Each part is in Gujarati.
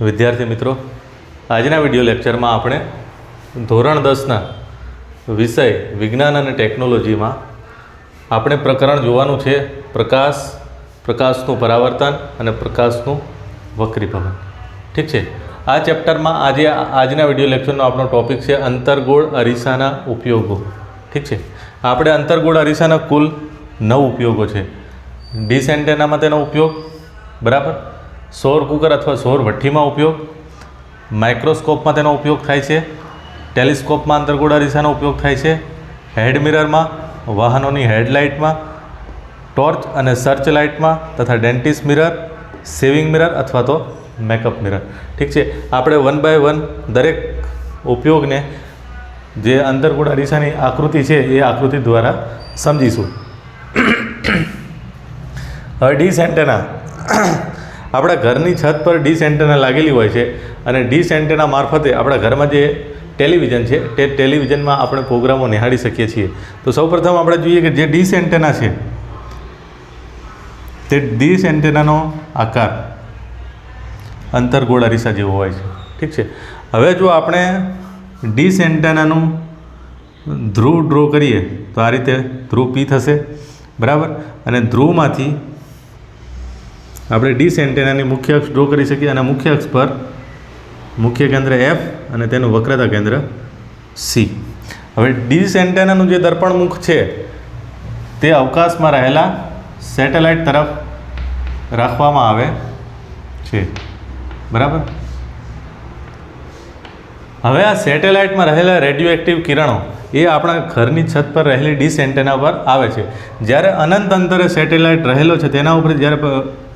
વિદ્યાર્થી મિત્રો, આજના વીડિયો લેક્ચરમાં આપણે ધોરણ દસના વિષય વિજ્ઞાન અને ટેકનોલોજીમાં આપણે પ્રકરણ જોવાનું છે, પ્રકાશ, પ્રકાશનું પરાવર્તન અને પ્રકાશનું વક્રીભવન. ઠીક છે? આ ચેપ્ટરમાં આજે, આજના વીડિયો લેક્ચરનો આપણો ટોપિક છે, અંતર્ગોળ અરીસાના ઉપયોગો. ઠીક છે? આપણે અંતર્ગોળ અરીસાના કુલ નવ ઉપયોગો છે. ડીસ એન્ટેનામાં તેનો ઉપયોગ, બરાબર? સૌર કુકર અથવા સૌર ભઠ્ઠીમાં ઉપયોગ, માઇક્રોસ્કોપમાં તેનો ઉપયોગ થાય છે, ટેલિસ્કોપમાં અંતરગોળા રીસાનો ઉપયોગ થાય છે, હેડ મિરરમાં, વાહનોની હેડલાઇટમાં, ટોર્ચ અને સર્ચ લાઇટમાં તથા ડેન્ટિસ્ટ મિરર, સેવિંગ મિરર અથવા તો મેકઅપ મિરર. ઠીક છે, આપણે વન બાય વન દરેક ઉપયોગને જે અંતરગોળા રીસાની આકૃતિ છે એ આકૃતિ દ્વારા સમજીશું. હવે એન્ટેના આપણા ઘરની છત પર ડીશ એન્ટેના લાગેલી હોય છે અને ડીશ એન્ટેના મારફતે આપણા ઘરમાં જે ટેલિવિઝન છે, તે ટેલિવિઝનમાં આપણે પ્રોગ્રામો નિહાળી શકીએ છીએ. તો સૌપ્રથમ આપણે જોઈએ કે જે ડીશ એન્ટેના છે, તે ડીશ એન્ટેનાનો આકાર અંતર્ગોળ અરીસા જેવો હોય છે. ઠીક છે? હવે જો આપણે ડીશ એન્ટેનાનું ધ્રુવ ડ્રો કરીએ, તો આ રીતે ધ્રુવ પી થશે. બરાબર? અને ધ્રુવમાંથી આપણે ડીશ એન્ટેનાની મુખ્ય અક્ષ ડ્રો કરી શકીએ અને મુખ્ય અક્ષ પર મુખ્ય કેન્દ્ર એફ અને તેનું વક્રતા કેન્દ્ર સી હવે ડીશ એન્ટેનાનું જે દર્પણ મુખ છે, તે અવકાશમાં રહેલા સેટેલાઇટ તરફ રાખવામાં આવે છે. બરાબર? હવે આ સેટેલાઇટમાં રહેલા રેડિયો એક્ટિવ કિરણો એ આપણા ઘરની છત પર રહેલી ડીશ એન્ટેના પર આવે છે. જ્યારે અનંત અંતરે સેટેલાઇટ રહેલો છે, તેના ઉપર જ્યારે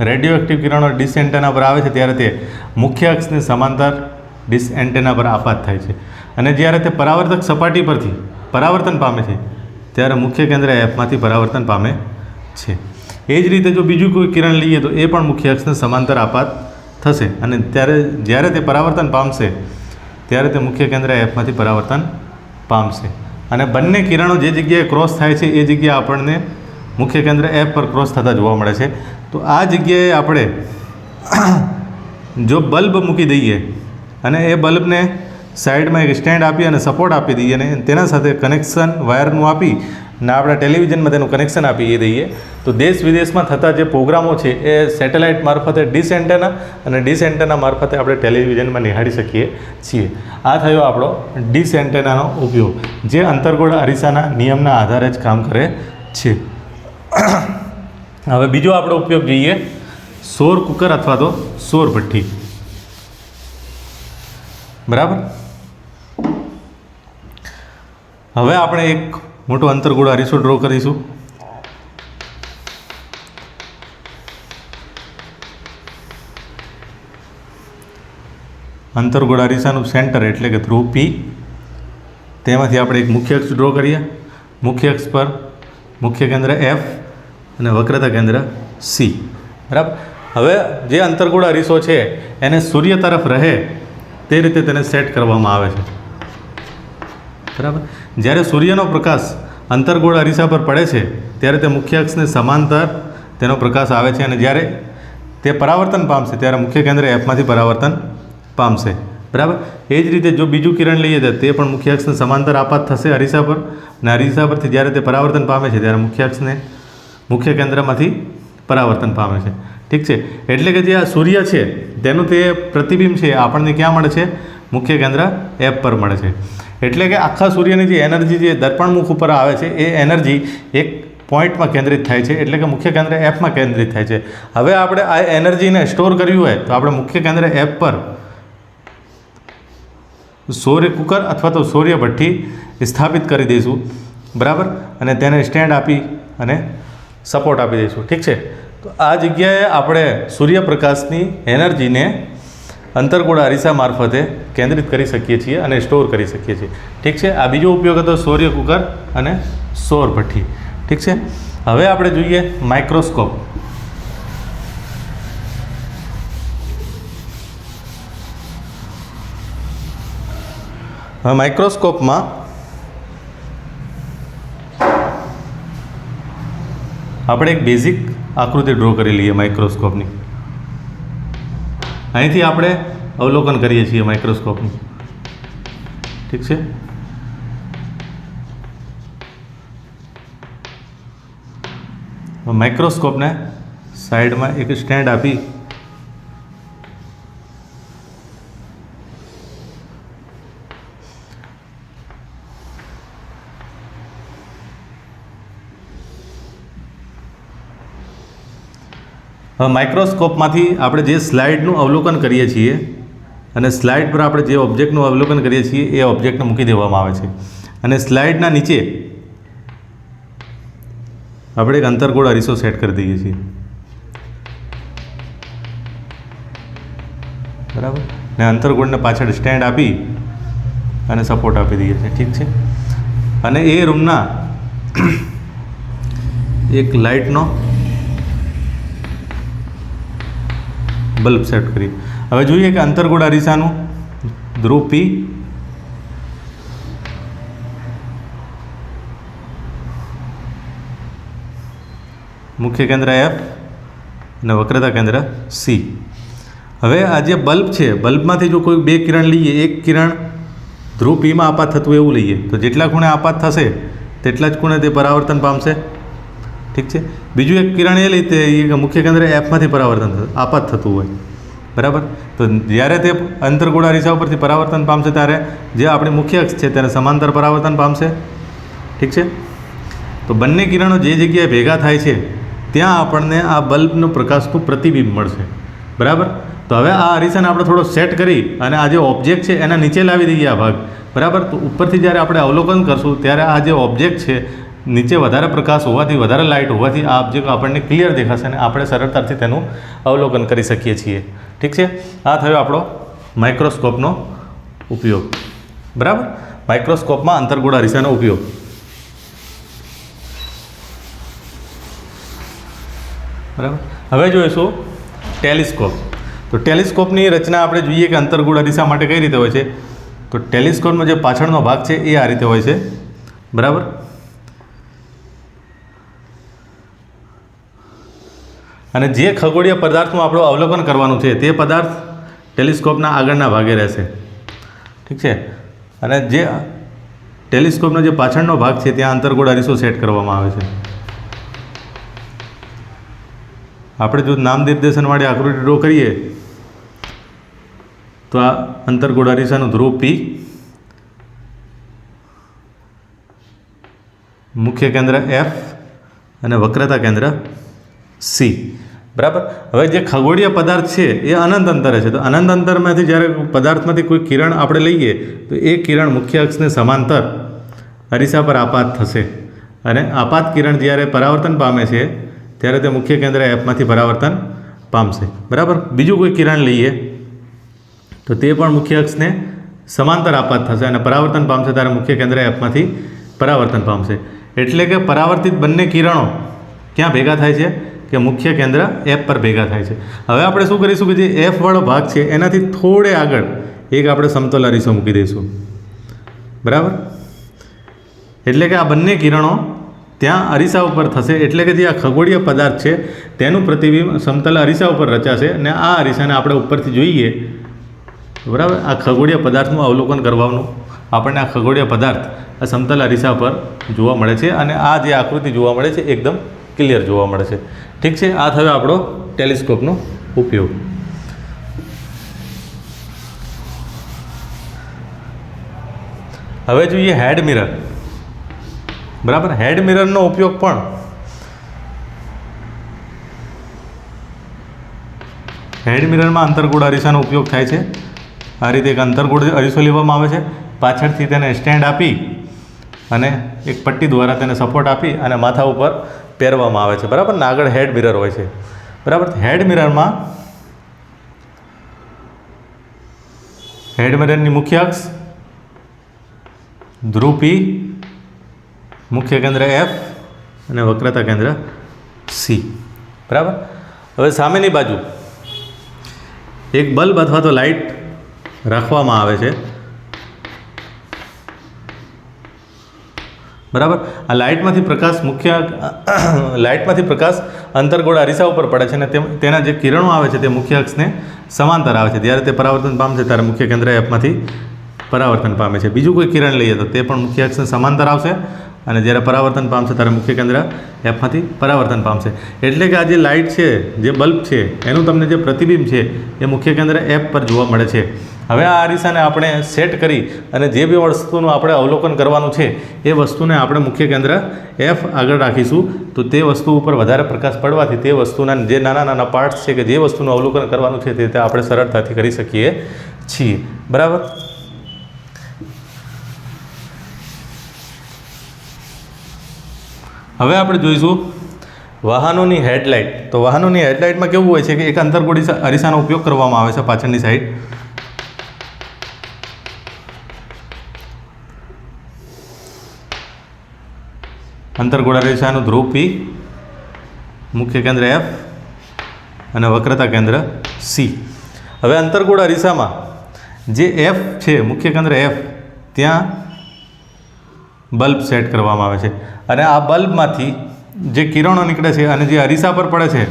રેડિયો એક્ટિવ કિરણો ડીશ એન્ટેના પર આવે છે, ત્યારે તે મુખ્ય અક્ષની સમાંતર ડીશ એન્ટેના પર આપાત થાય છે. અને જ્યારે તે પરાવર્તક સપાટી પરથી પરાવર્તન પામે છે, ત્યારે મુખ્ય કેન્દ્ર એફમાંથી પરાવર્તન પામે છે. એ જ રીતે જો બીજું કોઈ કિરણ લઈએ તો એ પણ મુખ્ય અક્ષને સમાંતર આપાત થશે. અને ત્યારે જ્યારે તે પરાવર્તન પામશે, ત્યારે તે મુખ્ય કેન્દ્ર એફમાંથી પરાવર્તન પામશે. અને બંને કિરણો જે જગ્યાએ ક્રોસ થાય છે, એ જગ્યાએ આપણને મુખ્ય કેન્દ્ર એફ પર ક્રોસ થતા જોવા મળે છે. તો આ જગ્યાએ આપણે જો બલ્બ મૂકી દઈએ અને એ બલ્બને સાઈડમાં એક સ્ટેન્ડ આપી અને સપોર્ટ આપી દઈએ અને તેના સાથે કનેક્શન વાયરનું આપી ને આપણે ટેલિવિઝનમાં તેનું કનેક્શન આપી દઈએ. તો દેશ વિદેશમાં થતા જે પ્રોગ્રામો છે, એ સેટેલાઇટ મારફતે ડીશ એન્ટેના અને ડીશ એન્ટેના મારફતે આપણે ટેલિવિઝનમાં નિહાળી શકીએ છીએ. આ થયો આપણો ડીશ એન્ટેનાનો ઉપયોગ, જે અંતર્ગોળ અરીસાના નિયમના આધારે જ કામ કરે છે. હવે બીજો આપણો ઉપયોગ જોઈએ, સોર કુકર અથવા તો સોર ભઠ્ઠી. બરાબર? હવે આપણે એક મોટો અંતર્ગોળ અરીસો ડ્રો કરીશું. અંતર્ગોળ અરીસાનું સેન્ટર એટલે કે ધ્રુવ પી તેમાંથી આપણે એક મુખ્ય અક્ષ ડ્રો કરીએ. મુખ્ય અક્ષ પર મુખ્ય કેન્દ્ર એફ અને વક્રતા કેન્દ્ર સી બરાબર? હવે જે અંતરગોળા અરીસો છે, એને સૂર્ય તરફ રહે, તે રીતે તેને સેટ કરવામાં આવે છે. બરાબર જ્યારે સૂર્યનો પ્રકાશ અંતર્ગોળ અરીસા પર પડે છે, ત્યારે તે મુખ્ય અક્ષને સમાંતર તેનો પ્રકાશ આવે છે અને જ્યારે તે પરાવર્તન પામશે, ત્યારે મુખ્ય કેન્દ્ર એફમાંથી પરાવર્તન પામશે. બરાબર? એ જ રીતે જો બીજું કિરણ લઈએ તો તે પણ મુખ્ય અક્ષને સમાંતર આપાત થશે અરીસા પર અને અરીસા પરથી જ્યારે તે પરાવર્તન પામે છે, ત્યારે મુખ્ય અક્ષને મુખ્ય કેન્દ્રમાંથી પરાવર્તન પામે છે. ઠીક છે? એટલે કે જે આ સૂર્ય છે, તેનું તે પ્રતિબિંબ છે આપણને ક્યાં મળે છે? મુખ્ય કેન્દ્ર એફ પર મળે છે. એટલે કે આખા સૂર્યની જે એનર્જી, જે દર્પણમુખ ઉપર આવે છે, એ એનર્જી એક પોઈન્ટમાં કેન્દ્રિત થાય છે, એટલે કે મુખ્ય કેન્દ્ર એફમાં કેન્દ્રિત થાય છે. હવે આપણે આ એનર્જીને સ્ટોર કરવી હોય, તો આપણે મુખ્ય કેન્દ્ર એફ પર સૂર્ય કુકર અથવા તો સૂર્ય ભઠ્ઠી સ્થાપિત કરી દઈશું. બરાબર? અને તેને સ્ટેન્ડ આપી અને સપોર્ટ આપી દઈશું. ઠીક છે? તો આ જગ્યાએ આપણે સૂર્યપ્રકાશની એનર્જીને અંતર્ગોળ અરીસા મારફતે કેન્દ્રિત કરી શકીએ છીએ અને સ્ટોર કરી શકીએ છીએ. ઠીક છે? આ બીજો ઉપયોગ હતો સૌર્ય કુકર અને સૌર ભઠ્ઠી. ઠીક છે? હવે આપણે જોઈએ માઇક્રોસ્કોપ. માઇક્રોસ્કોપમાં આપણે એક બેઝિક આકૃતિ ડ્રો કરી લઈએ માઇક્રોસ્કોપની. અહીંથી આપણે અવલોકન કરીએ છીએ માઇક્રોસ્કોપનું. ઠીક છે? માઇક્રોસ્કોપને સાઈડમાં એક સ્ટેન્ડ આપી હવે માઇક્રોસ્કોપમાંથી આપણે જે સ્લાઇડનું અવલોકન કરીએ છીએ અને સ્લાઇડ પર આપણે જે ઓબ્જેક્ટનું અવલોકન કરીએ છીએ, એ ઓબ્જેક્ટને મૂકી દેવામાં આવે છે. અને સ્લાઇડના નીચે આપણે એક અંતરગોળ અરીસો સેટ કરી દઈએ છીએ. બરાબર? ને અંતરગોળને પાછળ સ્ટેન્ડ આપી અને સપોર્ટ આપી દઈએ છીએ. ઠીક છે? અને એ રૂમના એક લાઇટનો બલ્બ સેટ કરી. હવે જોઈએ કે અંતરગોળ અરીસાનું ધ્રુવ પી મુખ્ય કેન્દ્ર એફ અને વક્રતા કેન્દ્ર સી હવે આ જે બલ્બ છે, બલ્બમાંથી જો કોઈ બે કિરણ લઈએ, એક કિરણ ધ્રુવ પીમાં આપાત થતું એવું લઈએ, તો જેટલા ખૂણે આપાત થશે, તેટલા જ ખૂણે તે પરાવર્તન પામશે. ઠીક છે? બીજું એક કિરણ એ લીધે એ મુખ્ય કેન્દ્ર એફમાંથી પરાવર્તન આપાત થતું હોય. બરાબર? તો જ્યારે તે અંતરગોળા રેસા ઉપરથી પરાવર્તન પામશે ત્યારે જે આપણી મુખ્ય અક્ષ છે તેને સમાંતર પરાવર્તન પામશે. ઠીક છે? તો બંને કિરણો જે જગ્યાએ ભેગા થાય છે, ત્યાં આપણને આ બલ્બનો પ્રકાશનું પ્રતિબિંબ મળશે. બરાબર? તો હવે આ અરીસાને આપણે થોડો સેટ કરી અને આ જે ઓબ્જેક્ટ છે એના નીચે લાવી દઈએ આ ભાગ. બરાબર? તો ઉપરથી જ્યારે આપણે અવલોકન કરશું, ત્યારે આ જે ઓબ્જેક્ટ છે નીચે વધારે પ્રકાશ હોવાથી, વધારે લાઇટ હોવાથી આ ઓબ્જેક્ટ આપણને ક્લિયર દેખાશે અને આપણે સરળતાથી તેનું અવલોકન કરી શકીએ છીએ. ઠીક છે? આ થયો આપણો માઇક્રોસ્કોપનો ઉપયોગ. બરાબર? માઇક્રોસ્કોપમાં અંતરગોળા રીસાનો ઉપયોગ. બરાબર? હવે જોઈશું ટેલિસ્કોપ તો ટેલિસ્કોપની રચના આપણે જોઈએ કે અંતરગોળા દિશા માટે કઈ રીતે હોય છે? તો ટેલિસ્કોપનો જે પાછળનો ભાગ છે એ આ રીતે હોય છે. બરાબર? અને જે ખગોળીય પદાર્થનું આપણું અવલોકન કરવાનું છે તે પદાર્થ ટેલિસ્કોપના આગળના ભાગે રહેશે. ઠીક છે? અને જે ટેલિસ્કોપનો જે પાછળનો ભાગ છે ત્યાં અંતરગોળ અરીસો સેટ કરવામાં આવે છે. આપણે જો નામ નિર્દેશનવાળી આકૃતિ ડ્રો કરીએ, તો આ અંતરગોળ અરીસાનું ધ્રુવ પી મુખ્ય કેન્દ્ર એફ અને વક્રતા કેન્દ્ર સી. બરાબર? હવે જે ખગોળીય પદાર્થ છે, એ અનંત અંતરે છે. તો અનંત અંતરમાંથી જ્યારે પદાર્થમાંથી કોઈ કિરણ આપણે લઈએ, તો એ કિરણ મુખ્ય અક્ષને સમાંતર અરીસા પર આપાત થશે. અને આપાત કિરણ જ્યારે પરાવર્તન પામે છે, ત્યારે તે મુખ્ય કેન્દ્ર એફમાંથી પરાવર્તન પામશે. બરાબર? બીજું કોઈ કિરણ લઈએ, તો તે પણ મુખ્ય અક્ષને સમાંતર આપાત થશે અને પરાવર્તન પામશે ત્યારે મુખ્ય કેન્દ્ર એફમાંથી પરાવર્તન પામશે. એટલે કે પરાવર્તિત બંને કિરણો ક્યાં ભેગા થાય છે? કે મુખ્ય કેન્દ્ર એફ પર ભેગા થાય છે. હવે આપણે શું કરીશું કે જે એફવાળો ભાગ છે, એનાથી થોડે આગળ એક આપણે સમતોલા રીસો મૂકી દઈશું. બરાબર? એટલે કે આ બંને કિરણો ત્યાં અરીસા ઉપર થશે, એટલે કે જે આ ખગોળીય પદાર્થ છે, તેનું પ્રતિબિંબ સમતલ અરીસા ઉપર રચાશે અને આ અરીસાને આપણે ઉપરથી જોઈએ. બરાબર? આ ખગોળીય પદાર્થનું અવલોકન કરવાનું. આપણને આ ખગોળીય પદાર્થ આ સમતલ અરીસા પર જોવા મળે છે અને આ જે આકૃતિ જોવા મળે છે, એકદમ ક્લિયર જોવા મળે છે. ઠીક છે? આ થયો આપણો ટેલિસ્કોપનો ઉપયોગ. હવે જોઈએ હેડ મિરર. બરાબર? હેડ મિરરનો ઉપયોગ પણ હેડ મિરરમાં અંતરગોળ અરીસાનો ઉપયોગ થાય છે. આ રીતે એક અંતરગોળ અરીસો લેવામાં આવે છે. પાછળથી તેને સ્ટેન્ડ આપી અને એક પટ્ટી દ્વારા તેને સપોર્ટ આપી અને માથા ઉપર પહેરવામાં આવે છે. બરાબર? ને આગળ હેડ મિરર હોય છે. બરાબર? હેડ મિરરમાં હેડ મિરરની મુખ્ય અક્ષ ધ્રુવ પી મુખ્ય કેન્દ્ર એફ અને વક્રતા કેન્દ્ર સી બરાબર? હવે સામેની બાજુ એક બલ્બ અથવા તો લાઇટ રાખવામાં આવે છે. બરાબર? આ લાઇટમાંથી પ્રકાશ મુખ્ય લાઇટમાંથી પ્રકાશ અંતરગોળ અરીસા ઉપર પડે છે અને તેના જે કિરણો આવે છે તે મુખ્ય અક્ષને સમાંતર આવે છે. જ્યારે તે પરાવર્તન પામશે ત્યારે મુખ્ય કેન્દ્ર એફમાંથી પરાવર્તન પામે છે. બીજું કોઈ કિરણ લઈએ તો તે પણ મુખ્ય અક્ષને સમાંતર આવશે અને જ્યારે પરાવર્તન પામશે ત્યારે મુખ્ય કેન્દ્ર એફમાંથી પરાવર્તન પામશે. એટલે કે આ જે લાઇટ છે, જે બલ્બ છે, એનું તમને જે પ્રતિબિંબ છે, એ મુખ્ય કેન્દ્ર એફ પર જોવા મળે છે. હવે આ અરીસાને આપણે સેટ કરી અને જે બી વસ્તુનું આપણે અવલોકન કરવાનું છે, એ વસ્તુને આપણે મુખ્ય કેન્દ્ર એફ આગળ રાખીશું. તો તે વસ્તુ ઉપર વધારે પ્રકાશ પડવાથી તે વસ્તુના જે નાના નાના પાર્ટ્સ છે કે જે વસ્તુનું અવલોકન કરવાનું છે તે આપણે સરળતાથી કરી શકીએ છીએ. બરાબર? હવે આપણે જોઈશું વાહનોની હેડલાઇટ. તો વાહનોની હેડલાઇટમાં કેવું હોય છે કે એક અંતરગોળી અરીસાનો ઉપયોગ કરવામાં આવે છે પાછળની સાઈડ અંતર્ગોળ રેસાનું ધ્રુવ પી મુખ્ય કેન્દ્ર એફ અને વક્રતા કેન્દ્ર સી હવે અંતરગોળા અરીસામાં જે એફ છે, મુખ્ય કેન્દ્ર એફ ત્યાં બલ્બ સેટ કરવામાં આવે છે. અને આ બલ્બમાંથી જે કિરણો નીકળે છે અને જે અરીસા પર પડે છે,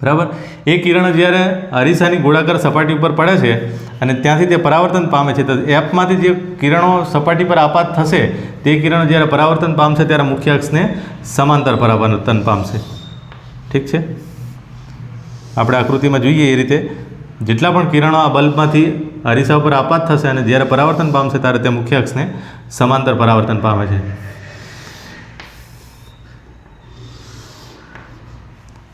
બરાબર? એ કિરણ જ્યારે અરીસાની ગોળાકાર સપાટી ઉપર પડે છે અને ત્યાંથી તે પરાવર્તન પામે છે. તો એપમાંથી જે કિરણો સપાટી પર આપાત થશે, તે કિરણો જ્યારે પરાવર્તન પામશે, ત્યારે મુખ્ય અક્ષને સમાંતર પરાવર્તન પામશે. ઠીક છે? આપણે આકૃતિમાં જોઈએ એ રીતે જેટલા પણ કિરણો આ બલ્બમાંથી અરીસા ઉપર આપાત થશે અને જ્યારે પરાવર્તન પામશે, ત્યારે તે મુખ્ય અક્ષને સમાંતર પરાવર્તન પામે છે.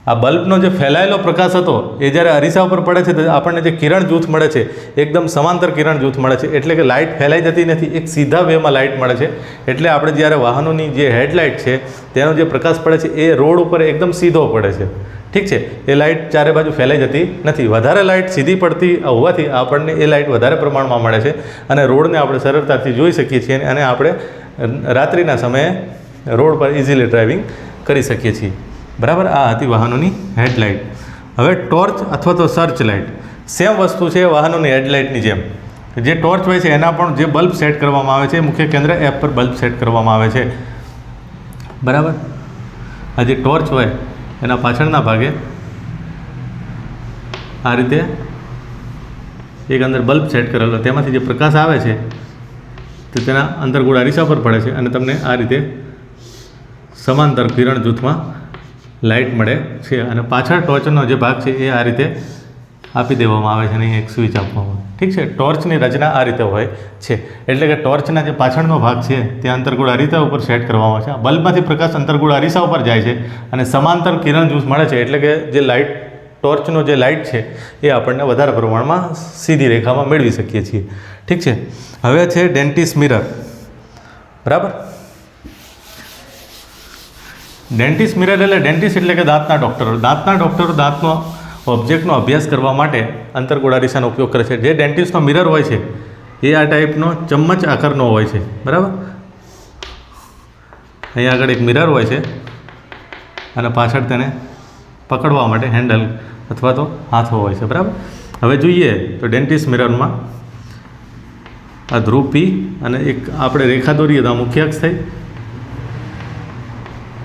આ બલ્બનો જે ફેલાયેલો પ્રકાશ હતો, એ જ્યારે અરીસા ઉપર પડે છે તો આપણને જે કિરણ જૂથ મળે છે, એકદમ સમાંતર કિરણ જૂથ મળે છે. એટલે કે લાઇટ ફેલાઈ જતી નથી, એક સીધા વેમાં લાઇટ મળે છે. એટલે આપણે જ્યારે વાહનોની જે હેડલાઇટ છે, તેનો જે પ્રકાશ પડે છે, એ રોડ ઉપર એકદમ સીધો પડે છે. ઠીક છે? એ લાઇટ ચારે બાજુ ફેલાઈ જતી નથી. વધારે લાઇટ સીધી પડતી હોવાથી આપણને એ લાઇટ વધારે પ્રમાણમાં મળે છે અને રોડને આપણે સરળતાથી જોઈ શકીએ છીએ અને આપણે રાત્રિના સમયે રોડ પર ઇઝીલી ડ્રાઇવિંગ કરી શકીએ છીએ. બરાબર? આ હતી વાહનોની હેડલાઇટ. હવે ટોર્ચ અથવા તો સર્ચ લાઇટ સેમ વસ્તુ છે વાહનોની હેડલાઇટની જેમ. જે ટોર્ચ હોય છે, એના પણ જે બલ્બ સેટ કરવામાં આવે છે, મુખ્ય કેન્દ્ર એપ પર બલ્બ સેટ કરવામાં આવે છે. બરાબર? આ જે ટોર્ચ હોય, એના પાછળના ભાગે આ રીતે એક અંદર બલ્બ સેટ કરેલો. તેમાંથી જે પ્રકાશ આવે છે, તે તેના અંતર્ગોળ રીસા પર પડે છે અને તમને આ રીતે સમાંતર કિરણ જૂથમાં લાઇટ મળે છે અને પાછળ ટોર્ચનો જે ભાગ છે એ આ રીતે આપી દેવામાં આવે છે અને એક સ્વિચ આપવામાં ઠીક છે, ટોર્ચની રચના આ રીતે હોય છે. એટલે કે ટોર્ચના જે પાછળનો ભાગ છે, તે અંતર્ગોળ અરીસા ઉપર સેટ કરવામાં આવે છે. બલ્બમાંથી પ્રકાશ અંતર્ગોળ અરીસા ઉપર જાય છે અને સમાંતર કિરણ જૂથ મળે છે. એટલે કે જે લાઇટ ટોર્ચનો જે લાઇટ છે, એ આપણને વધારે પ્રમાણમાં સીધી રેખામાં મેળવી શકીએ છીએ. ઠીક છે, હવે છે ડેન્ટિસ મિરર. બરાબર? ડેન્ટિસ્ટ મિરર એટલે ડેન્ટિસ્ટ એટલે કે દાંતના ડૉક્ટરો દાંતના ડૉક્ટરો દાંતનો ઓબ્જેક્ટનો અભ્યાસ કરવા માટે અંતરગોળારીસાનો ઉપયોગ કરે છે. જે ડેન્ટિસ્ટનો મિરર હોય છે, એ આ ટાઈપનો ચમ્મચ આકારનો હોય છે. બરાબર? અહીંયા આગળ એક મિરર હોય છે, અને પાછળ તેને પકડવા માટે હેન્ડલ અથવા તો હાથો હોય છે. બરાબર? હવે જોઈએ તો ડેન્ટિસ્ટ મિરરમાં આ ધ્રુવ પી અને એક આપણે રેખા દોરીએ તો આ મુખ્ય અક્ષ થઈ.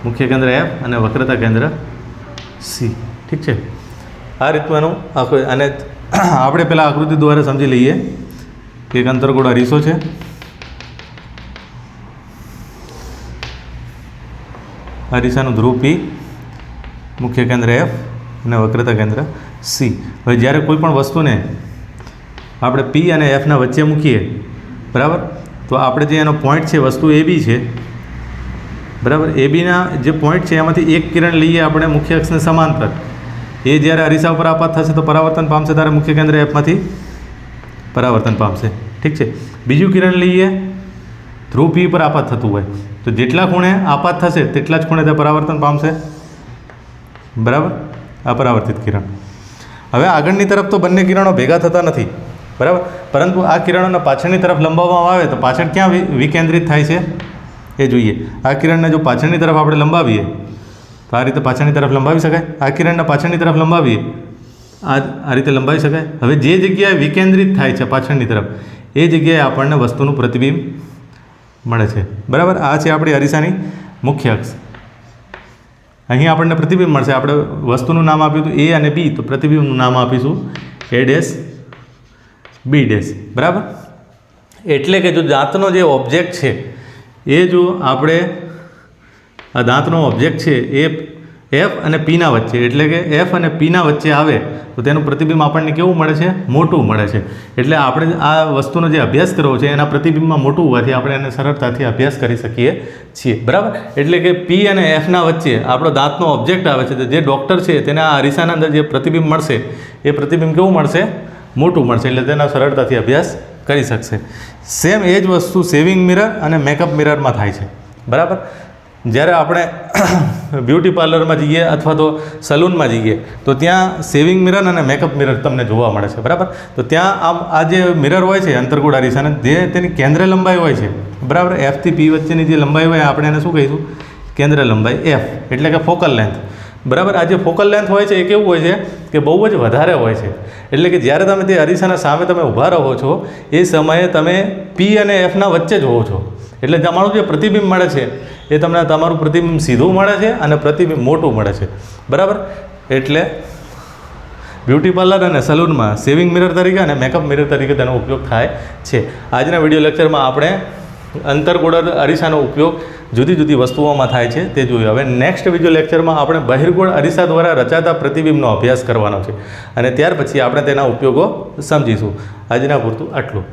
મુખ્ય કેન્દ્ર એફ અને વક્રતા કેન્દ્ર સી ઠીક છે? આ રીતનું અને આપણે પહેલાં આકૃતિ દ્વારા સમજી લઈએ કે એક અંતરગોળ અરીસો છે. અરીસાનું ધ્રુવ પી મુખ્ય કેન્દ્ર એફ અને વક્રતા કેન્દ્ર સી હવે જ્યારે કોઈ પણ વસ્તુને આપણે પી અને એફના વચ્ચે મૂકીએ, બરાબર? તો આપણે જે એનો પોઈન્ટ છે, વસ્તુ એ બી છે બરાબર? એ બીના જે પોઈન્ટ છે, એમાંથી એક કિરણ લઈએ આપણે મુખ્ય અક્ષને સમાંતર. એ જ્યારે અરીસા ઉપર આપાત થશે તો પરાવર્તન પામશે ત્યારે મુખ્ય કેન્દ્ર એફમાંથી પરાવર્તન પામશે. ઠીક છે? બીજું કિરણ લઈએ, ધ્રુવ પી પર આપાત થતું હોય. તો જેટલા ખૂણે આપાત થશે, તેટલા જ ખૂણે તે પરાવર્તન પામશે. બરાબર? અપરાવર્તિત કિરણ. હવે આગળની તરફ તો બંને કિરણો ભેગા થતા નથી. બરાબર? પરંતુ આ કિરણોને પાછળની તરફ લંબાવવામાં આવે તો પાછળ ક્યાં વિકેન્દ્રિત થાય છે? એ જોઈએ. આ કિરણને જો પાછળની તરફ આપણે લંબાવીએ, તો આ રીતે પાછળની તરફ લંબાવી શકાય? આ કિરણને પાછળની તરફ લંબાવીએ. આ આ રીતે લંબાવી શકાય? હવે જે જગ્યાએ વિકેન્દ્રિત થાય છે પાછળની તરફ, એ જગ્યાએ આપણને વસ્તુનું પ્રતિબિંબ મળે છે. બરાબર? આ છે આપણી અરીસાની મુખ્ય અક્ષ. અહીં આપણને પ્રતિબિંબ મળશે. આપણે વસ્તુનું નામ આપ્યું હતું એ અને બી, તો પ્રતિબિંબનું નામ આપીશું એ ડેશ, બી ડેશ. બરાબર? એટલે કે જો દાંતનો જે ઓબ્જેક્ટ છે એ જો આપણે આ દાંતનો ઓબ્જેક્ટ છે એ એફ અને પીના વચ્ચે, એટલે કે એફ અને પીના વચ્ચે આવે, તો તેનું પ્રતિબિંબ આપણને કેવું મળે છે? મોટું મળે છે. એટલે આપણે આ વસ્તુનો જે અભ્યાસ કરવો છે, એના પ્રતિબિંબમાં મોટું હોવાથી આપણે એને સરળતાથી અભ્યાસ કરી શકીએ છીએ. બરાબર? એટલે કે પી અને એફના વચ્ચે આપણો દાંતનો ઓબ્જેક્ટ આવે છે, તો જે ડૉક્ટર છે, તેને આ અરીસાના અંદર જે પ્રતિબિંબ મળશે, એ પ્રતિબિંબ કેવું મળશે? મોટું મળશે, એટલે તેના સરળતાથી અભ્યાસ કરી શકશે. સેમ એ જ વસ્તુ સેવિંગ મિરર અને મેકઅપ મિરરમાં થાય છે. બરાબર? જ્યારે આપણે બ્યુટી પાર્લરમાં જઈએ અથવા તો સલૂનમાં જઈએ, તો ત્યાં સેવિંગ મિરર અને મેકઅપ મિરર તમને જોવા મળે છે. બરાબર? તો ત્યાં આમ આ જે મિરર હોય છે, અંતરગોળ અને જે તેની કેન્દ્ર લંબાઈ હોય છે, બરાબર? એફથી પી વચ્ચેની જે લંબાઈ હોય, આપણે એને શું કહીશું? કેન્દ્ર લંબાઈ એફ એટલે કે ફોકલ લેન્થ બરાબર? આ જે ફોકલ લેન્થ હોય છે એ કેવું હોય છે કે બહુ જ વધારે હોય છે. એટલે કે જ્યારે તમે તે અરીસાના સામે તમે ઊભા રહો છો, એ સમયે તમે પી અને એફના વચ્ચે જ હોવો છો. એટલે તમારું જે પ્રતિબિંબ મળે છે, એ તમને તમારું પ્રતિબિંબ સીધું મળે છે અને પ્રતિબિંબ મોટું મળે છે. બરાબર? એટલે બ્યુટી પાર્લર અને સલૂનમાં સેવિંગ મિરર તરીકે અને મેકઅપ મિરર તરીકે તેનો ઉપયોગ થાય છે. આજના વીડિયો લેક્ચરમાં આપણે અંતરગોળ અરીસાનો ઉપયોગ જુદી જુદી વસ્તુઓમાં થાય છે, તે જોયું હવે નેક્સ્ટ વીડિયો લેક્ચરમાં આપણે બહિર્ગોળ અરીસા દ્વારા રચાતા પ્રતિબિંબનો અભ્યાસ કરવાનો છે. અને ત્યાર પછી આપણે તેના ઉપયોગો સમજીશું. આજના પૂરતું આટલું.